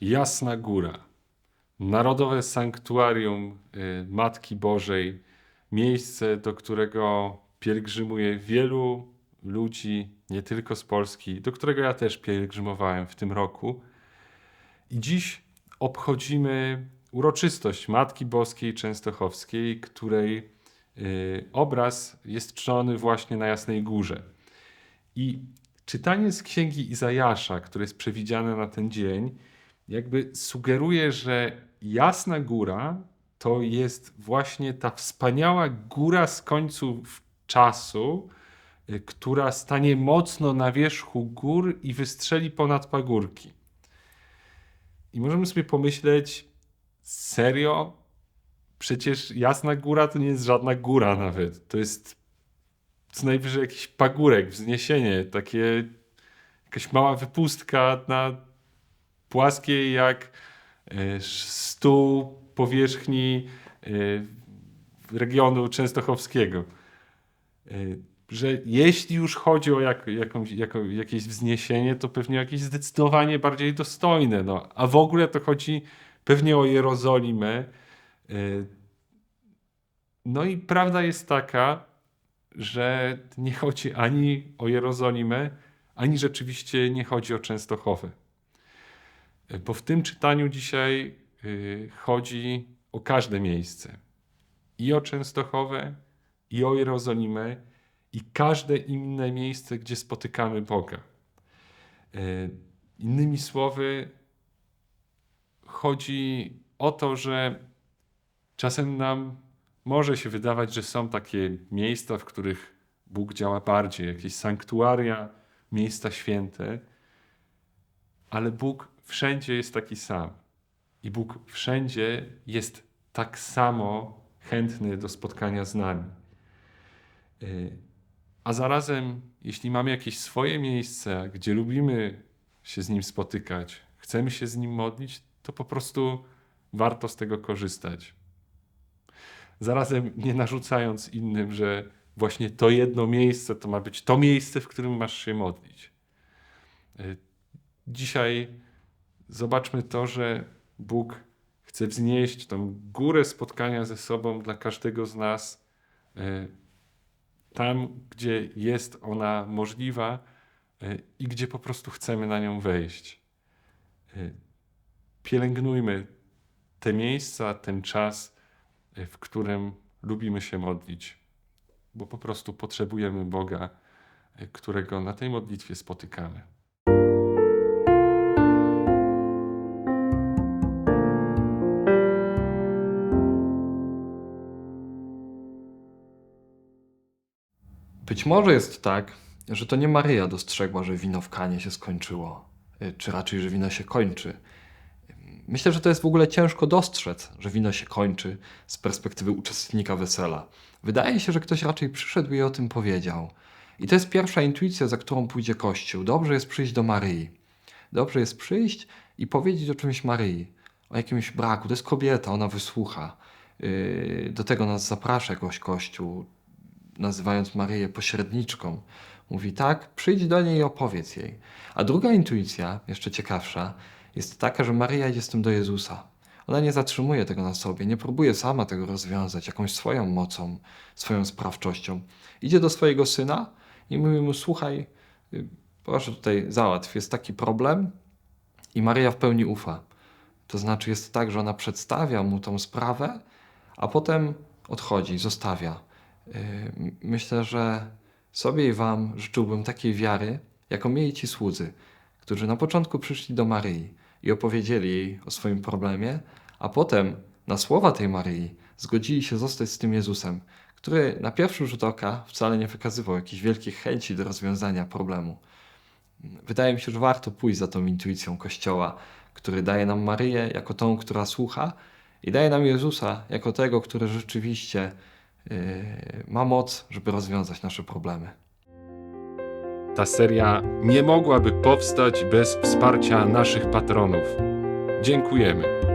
Jasna Góra, Narodowe Sanktuarium y, Matki Bożej, miejsce, do którego pielgrzymuje wielu ludzi, nie tylko z Polski, do którego ja też pielgrzymowałem w tym roku. I dziś obchodzimy uroczystość Matki Boskiej Częstochowskiej, której y, obraz jest czczony właśnie na Jasnej Górze. I czytanie z księgi Izajasza, które jest przewidziane na ten dzień, jakby sugeruje, że Jasna Góra to jest właśnie ta wspaniała góra z końców czasu, y, która stanie mocno na wierzchu gór i wystrzeli ponad pagórki. I możemy sobie pomyśleć, serio? Przecież Jasna Góra to nie jest żadna góra nawet. To jest co najwyżej jakiś pagórek, wzniesienie, takie jakaś mała wypustka na płaskiej jak e, stół powierzchni e, regionu częstochowskiego. E, Że jeśli już chodzi o jak, jakąś, jako, jakieś wzniesienie, to pewnie jakieś zdecydowanie bardziej dostojne. No. A w ogóle to chodzi pewnie o Jerozolimę. No i prawda jest taka, że nie chodzi ani o Jerozolimę, ani rzeczywiście nie chodzi o Częstochowę. Bo w tym czytaniu dzisiaj y, chodzi o każde miejsce. I o Częstochowę, i o Jerozolimę, i każde inne miejsce, gdzie spotykamy Boga. Y, Innymi słowy, chodzi o to, że czasem nam może się wydawać, że są takie miejsca, w których Bóg działa bardziej, jakieś sanktuaria, miejsca święte, ale Bóg wszędzie jest taki sam. I Bóg wszędzie jest tak samo chętny do spotkania z nami. Y, A zarazem, jeśli mamy jakieś swoje miejsce, gdzie lubimy się z Nim spotykać, chcemy się z Nim modlić, to po prostu warto z tego korzystać. Zarazem nie narzucając innym, że właśnie to jedno miejsce to ma być to miejsce, w którym masz się modlić. Y, Dzisiaj zobaczmy to, że Bóg chce wznieść tą górę spotkania ze sobą dla każdego z nas, y, tam, gdzie jest ona możliwa y, i gdzie po prostu chcemy na nią wejść. Y, Pielęgnujmy te miejsca, ten czas, w którym lubimy się modlić, bo po prostu potrzebujemy Boga, którego na tej modlitwie spotykamy. Być może jest tak, że to nie Maryja dostrzegła, że wino w kanie się skończyło, y, czy raczej, że wino się kończy. Myślę, że to jest w ogóle ciężko dostrzec, że wino się kończy z perspektywy uczestnika wesela. Wydaje się, że ktoś raczej przyszedł i o tym powiedział. I to jest pierwsza intuicja, za którą pójdzie Kościół. Dobrze jest przyjść do Maryi. Dobrze jest przyjść i powiedzieć o czymś Maryi, o jakimś braku. To jest kobieta, ona wysłucha. Yy, Do tego nas zaprasza jakoś Kościół, nazywając Maryję pośredniczką. Mówi tak, przyjdź do niej i opowiedz jej. A druga intuicja, jeszcze ciekawsza, jest taka, że Maryja idzie z tym do Jezusa. Ona nie zatrzymuje tego na sobie, nie próbuje sama tego rozwiązać jakąś swoją mocą, swoją sprawczością. Idzie do swojego syna i mówi mu: Słuchaj, y, proszę tutaj załatw, jest taki problem. I Maryja w pełni ufa. To znaczy, jest tak, że ona przedstawia mu tą sprawę, a potem odchodzi, zostawia. Yy, Myślę, że sobie i Wam życzyłbym takiej wiary, jaką mieli ci słudzy, którzy na początku przyszli do Maryi i opowiedzieli jej o swoim problemie, a potem na słowa tej Maryi zgodzili się zostać z tym Jezusem, który na pierwszy rzut oka wcale nie wykazywał jakiejś wielkiej chęci do rozwiązania problemu. Wydaje mi się, że warto pójść za tą intuicją Kościoła, który daje nam Maryję jako tą, która słucha i daje nam Jezusa jako tego, który rzeczywiście ma moc, żeby rozwiązać nasze problemy. Ta seria nie mogłaby powstać bez wsparcia naszych patronów. Dziękujemy.